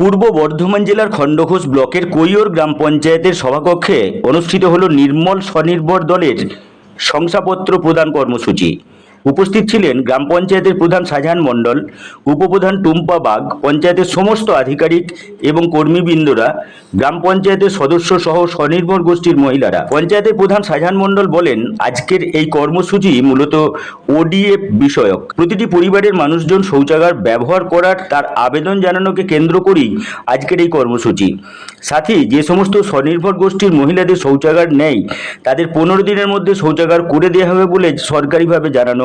পূর্ব বর্ধমান জেলার খণ্ডঘোষ ব্লকের কৈয়র গ্রাম পঞ্চায়েতের সভাকক্ষে অনুষ্ঠিত হল নির্মল স্বনির্ভর দলের শংসাপত্র প্রদান কর্মসূচি। উপস্থিত ছিলেন গ্রাম পঞ্চায়েতের প্রধান শাহজাহান মণ্ডল, উপপ্রধান টুম্পা বাগ, পঞ্চায়েতের সমস্ত আধিকারিক এবং কর্মীবৃন্দরা, গ্রাম পঞ্চায়েতের সদস্য সহ স্বনির্ভর গোষ্ঠীর মহিলারা। পঞ্চায়েতের প্রধান শাহজাহান মণ্ডল বলেন, আজকের এই কর্মসূচি মূলত ওডিএফ বিষয়ক। প্রতিটি পরিবারের মানুষজন শৌচাগার ব্যবহার করার তার আবেদন জানানোকে কেন্দ্র করেই আজকের এই কর্মসূচি। সাথে যে সমস্ত স্বনির্ভর গোষ্ঠীর মহিলাদের শৌচাগার নেই তাদের পনেরো দিনের মধ্যে শৌচাগার করে দেওয়া হবে বলে সরকারিভাবে জানানো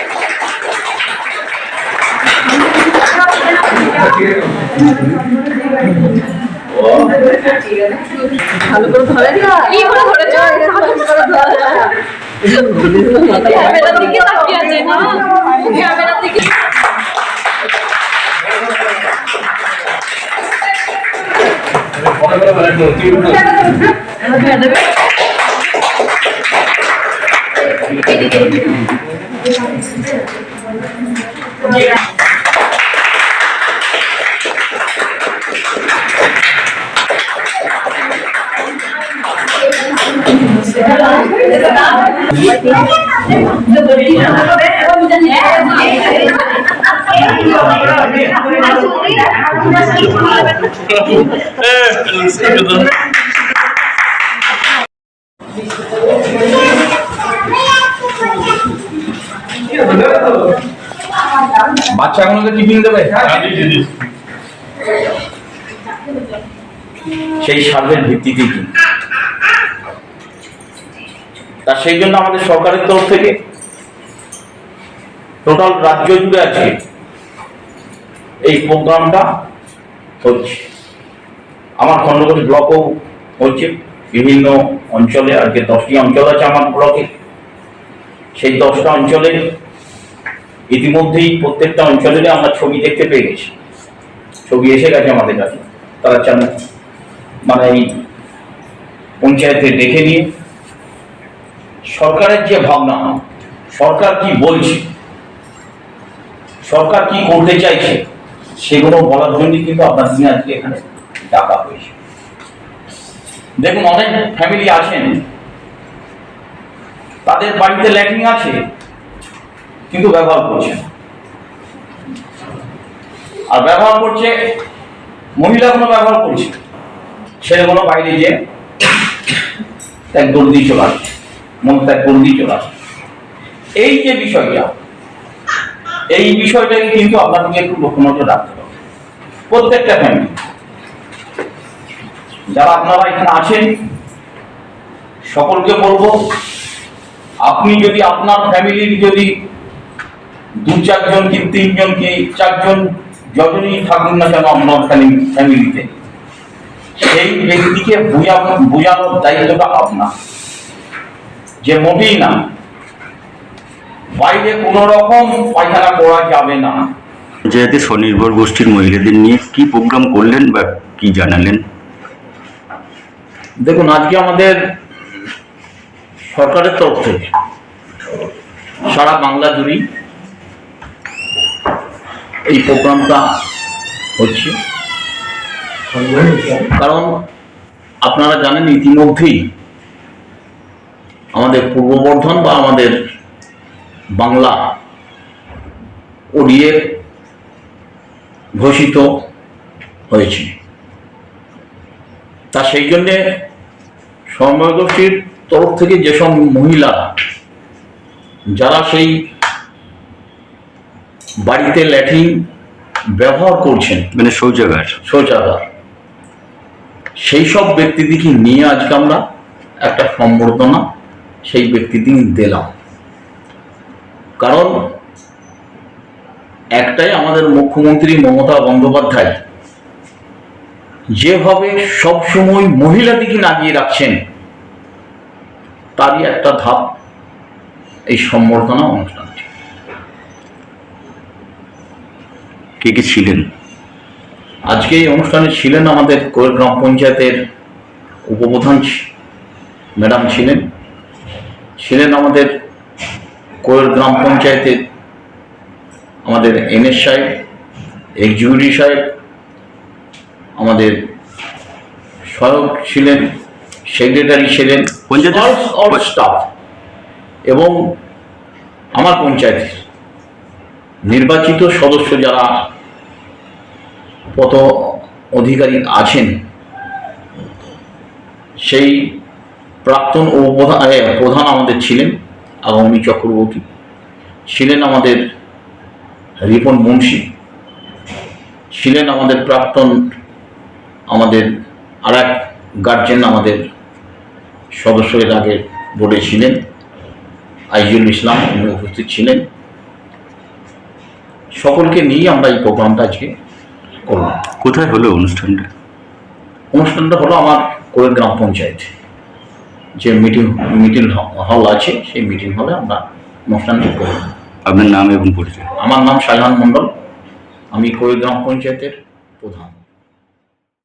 ভালো করে ধরে কি করে ধরেছো? ক্যামেরার দিকে তাকিয়ে আছে না ক্যামেরার দিকে বাচ্চাগুলোকে টিফিন দেবে? সেই সার্ভের ভিত্তিতে কি? তা সেই জন্য আমাদের সরকারের তরফ থেকে টোটাল রাজ্য জুড়ে আছে এই প্রোগ্রামটা হচ্ছে। আমার খণ্ডঘোষ ব্লকও হচ্ছে, বিভিন্ন অঞ্চলে আর আজকে দশটি অঞ্চল আছে আমার ব্লকে। সেই দশটা অঞ্চলে ইতিমধ্যেই প্রত্যেকটা অঞ্চলেরই আমরা ছবি দেখতে পেয়ে গেছি। ছবি এসে গেছে আমাদের কাছে। তারা চান মানে এই পঞ্চায়েতে দেখে নিয়ে সরকারের যে ভাবনা, সরকার কি বলছে? সরকার কি করতে চাইছে? সেগুলো বলার জন্য কিন্তু আপনার দিনে এখানে ডাকা হয়েছে। দেখুন, অনেক ফ্যামিলি আছেন, তাদের বাড়িতে ল্যাট্রিন আছে, কিন্তু ব্যবহার করছে। আর ব্যবহার করছে, মহিলাগুলো ব্যবহার করছে, ছেলেগুলো বাইরে যে ত্যাগ করে দিয়ে চলে আসছে। মন ত্যাগ করে দিয়ে চলে আসছে এই যে বিষয়টা, এই বিষয়টাকে কিন্তু আপনাদেরকে একটু লক্ষ্য নজর রাখতে হবে। প্রত্যেকটা ফ্যামিলি যারা আপনারা এখানে আছেন, সকলকে বলব, আপনি যদি আপনার ফ্যামিলির যদি দু চারজন কি তিনজন কি চারজন যজনই থাকুন না কেন আপনার ফ্যামিলিতে সেই ব্যক্তিকে বুঝা বোঝানোর দায়িত্বটা আপনার। যে মোটেই না। বাইরে কোনো রকম পায়খানা করা যাবে না। পঞ্চায়েতে স্বনির্ভর গোষ্ঠীর মহিলাদের নিয়ে কি প্রোগ্রাম করলেন বা কি জানালেন? দেখুন আজকে আমাদের সরকারের তরফ থেকে সারা বাংলা জুড়েই এই প্রোগ্রামটা হচ্ছে। কারণ আপনারা জানেন ইতিমধ্যেই আমাদের পূর্ব বর্ধমান বা আমাদের বাংলা ওডিএফ ঘোষিত হয়েছে। তা সেই জন্যে সমবায় গোষ্ঠীর তরফ থেকে যেসব মহিলা যারা সেই বাড়িতে ল্যাট্রিন ব্যবহার করছেন মানে শৌচাগার। শৌচাগার সেই সব ব্যক্তিদিকে নিয়ে আজকে আমরা একটা সম্বর্ধনা সেই ব্যক্তিদিকে দিলাম। কারণ একটাই আমাদের মুখ্যমন্ত্রী মমতা বন্দ্যোপাধ্যায়। যেভাবে সবসময় মহিলাদিকে নাগিয়ে রাখছেন, তারই একটা ধাপ এই সম্বর্ধনা অনুষ্ঠানটি কে কে ছিলেন? আজকে এই অনুষ্ঠানে ছিলেন আমাদের গ্রাম পঞ্চায়েতের উপপ্রধান ম্যাডাম ছিলেন। ছিলেন আমাদের কোয়েল গ্রাম পঞ্চায়েতের আমাদের এনএস সাহেব এক্সিকিউটিভ সাহেব আমাদের সহায়ক ছিলেন সেক্রেটারি ছিলেন অল স্টাফ এবং আমার পঞ্চায়েতের নির্বাচিত সদস্য যারা কত অধিকারী আছেন সেই প্রাক্তন ও প্রধান প্রধান আমাদের ছিলেন আগামী চক্রবর্তী। ছিলেন আমাদের রিপন মুন্সি। ছিলেন আমাদের প্রাক্তন আমাদের আর এক গার্জেন আমাদের সদস্য এর আগে বোর্ডে ছিলেন। আইজুল ইসলাম উনি উপস্থিত ছিলেন। সকলকে নিয়ে আমরা এই প্রোগ্রামটা আজকে করলাম। কোথায় হলো অনুষ্ঠানটা? অনুষ্ঠানটা হলো আমার কোয়েল গ্রাম পঞ্চায়েত। যে মিটিং মিটিং হল আছে সেই মিটিং হলে আমরা অনুষ্ঠানটি করি আপনার নাম এবং পরিচয়? আমার নাম শাহজাহান মণ্ডল। আমি করিগ্রাম গ্রাম পঞ্চায়েতের প্রধান।